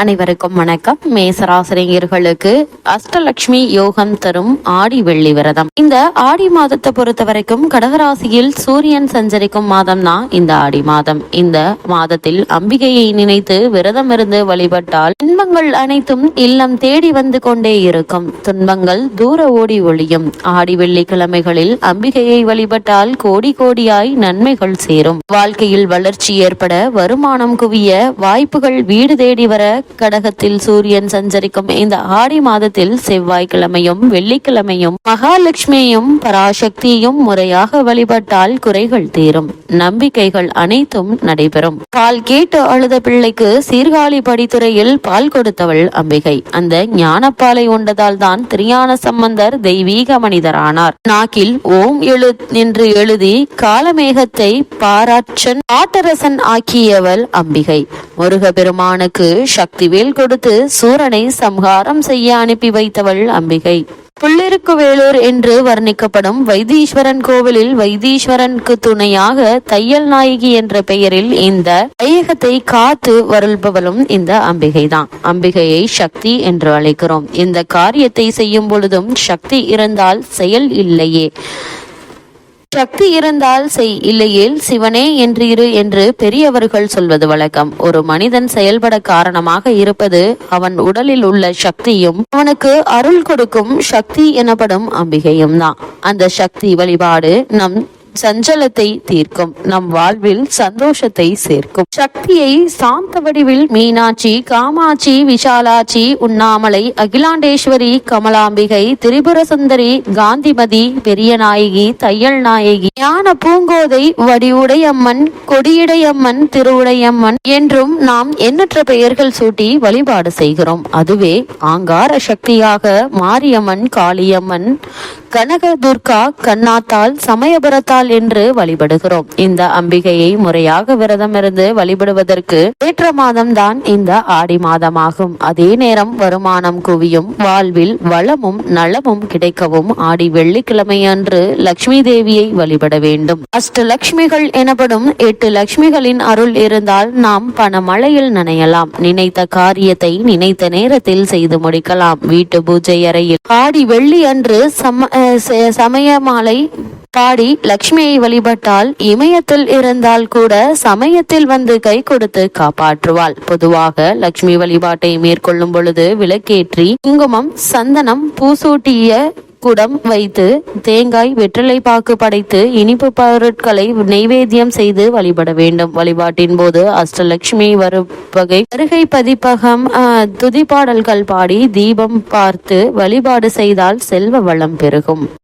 அனைவருக்கும் வணக்கம். மேசராசிரியர்களுக்கு அஷ்டலட்சுமி யோகம் தரும் ஆடி வெள்ளி விரதம். இந்த ஆடி மாதத்தை பொறுத்த வரைக்கும் கடகராசியில் சூரியன் சஞ்சரிக்கும் மாதம் தான் இந்த ஆடி மாதம். இந்த மாதத்தில் அம்பிகையை நினைத்து விரதம் இருந்து வழிபட்டால் இன்பங்கள் அனைத்தும் இல்லம் தேடி வந்து கொண்டே இருக்கும். துன்பங்கள் தூர ஓடி ஒளியும். ஆடி வெள்ளிக்கிழமைகளில் அம்பிகையை வழிபட்டால் கோடி கோடியாய் நன்மைகள் சேரும். வாழ்க்கையில் வளர்ச்சி ஏற்பட வருமானம் குவிய வாய்ப்புகள் வீடு தேடி வர கடகத்தில் சூரியன் சஞ்சரிக்கும் இந்த ஆடி மாதத்தில் செவ்வாய்க்கிழமையும் வெள்ளிக்கிழமையும் மகாலட்சுமியையும் பராசக்தியையும் முறையாக வழிபட்டால் குறைகள் தீரும். நம்பிக்கைகள் அனைத்தும் நடைபெறும். பால் கேட்டு அழுத பிள்ளைக்கு சீர்காழி படித்துறையில் பால் கொடுத்தவள் அம்பிகை. அந்த ஞானப்பாலை உண்டதால் தான் திரியான சம்பந்தர் தெய்வீக மனிதரானார். நாக்கில் ஓம் எழு என்று எழுதி காலமேகத்தை பாராட்சன் பாட்டரசன் ஆக்கியவள் அம்பிகை. முருகபெருமானுக்கு சக்தி சக்திவேல் கொடுத்து சூரனை சம்ஹாரம் செய்ய அனுப்பி வைத்தவள் அம்பிகை. புள்ளிருக்கு வேலூர் என்று வர்ணிக்கப்படும் வைத்தீஸ்வரன் கோவிலில் வைத்தீஸ்வரனுக்கு துணையாக தையல் நாயகி என்ற பெயரில் இந்த ஐயகத்தை காத்து வருள்பவளும் இந்த அம்பிகை தான் அம்பிகையை சக்தி என்று அழைக்கிறோம். இந்த காரியத்தை செய்யும் பொழுதும் சக்தி இருந்தால் செயல் இல்லையே. சக்தி இருந்தால் செய் இல்லையேல் சிவனே என்று இரு என்று பெரியவர்கள் சொல்வது வழக்கம். ஒரு மனிதன் செயல்பட காரணமாக இருப்பது அவன் உடலில் உள்ள சக்தியும் அவனுக்கு அருள் கொடுக்கும் சக்தி எனப்படும் அம்பிகையும் தான் அந்த சக்தி வழிபாடு நம் சஞ்சலத்தை தீர்க்கும். நம் வாழ்வில் சந்தோஷத்தை சேர்க்கும். சக்தியை சாந்த வடிவில் மீனாட்சி காமாட்சி விஷாலாட்சி உண்ணாமலை அகிலாண்டேஸ்வரி கமலாம்பிகை திரிபுர சுந்தரி காந்திமதி பெரிய நாயகி தையல் நாயகி ஞான பூங்கோதை வடிவுடையம்மன் கொடியுடையம்மன் திருவுடையம்மன் என்றும் நாம் எண்ணற்ற பெயர்கள் சூட்டி வழிபாடு செய்கிறோம். அதுவே ஆங்கார சக்தியாக மாரியம்மன் காளியம்மன் கனக துர்கா கண்ணாத்தால் சமயபுரத்தால் அம்பாள் என்று வழிபடுகிறோம். இந்த அம்பிகையை முறையாக விரதம் இருந்து வழிபடுவதற்கு ஏற்ற மாதம் தான் இந்த ஆடி மாதமாகும். அதே நேரம் வருமானம் குவியும் வாழ்வில் வளமும் நலமும் கிடைக்கவும் ஆடி வெள்ளிக்கிழமை அன்று லட்சுமி தேவியை வழிபட வேண்டும். அஷ்ட லட்சுமிகள் எனப்படும் எட்டு லட்சுமிகளின் அருள் இருந்தால் நாம் பணமழையில் நனையலாம். நினைத்த காரியத்தை நினைத்த நேரத்தில் செய்து முடிக்கலாம். வீட்டு பூஜை அறையில் ஆடி வெள்ளி அன்று சம சமய மாலை பாடி லக்ஷ்மியை வழிபட்டால் இமயத்தில் இருந்தால் கூட சமயத்தில் வந்து கை கொடுத்து காப்பாற்றுவாள். பொதுவாக லக்ஷ்மி வழிபாட்டை மேற்கொள்ளும் பொழுது விளக்கேற்றி குங்குமம் சந்தனம் பூசூட்டிய குடம் வைத்து தேங்காய் வெற்றிலை பாக்கு படைத்து இனிப்பு பொருட்களை நெய்வேத்தியம் செய்து வழிபட வேண்டும். வழிபாட்டின் போது அஷ்டலட்சுமி வருவகை வருகை பதிப்பகம் ஆஹ், துதிப்பாடல்கள் பாடி தீபம் பார்த்து வழிபாடு செய்தால் செல்வ வளம் பெருகும்.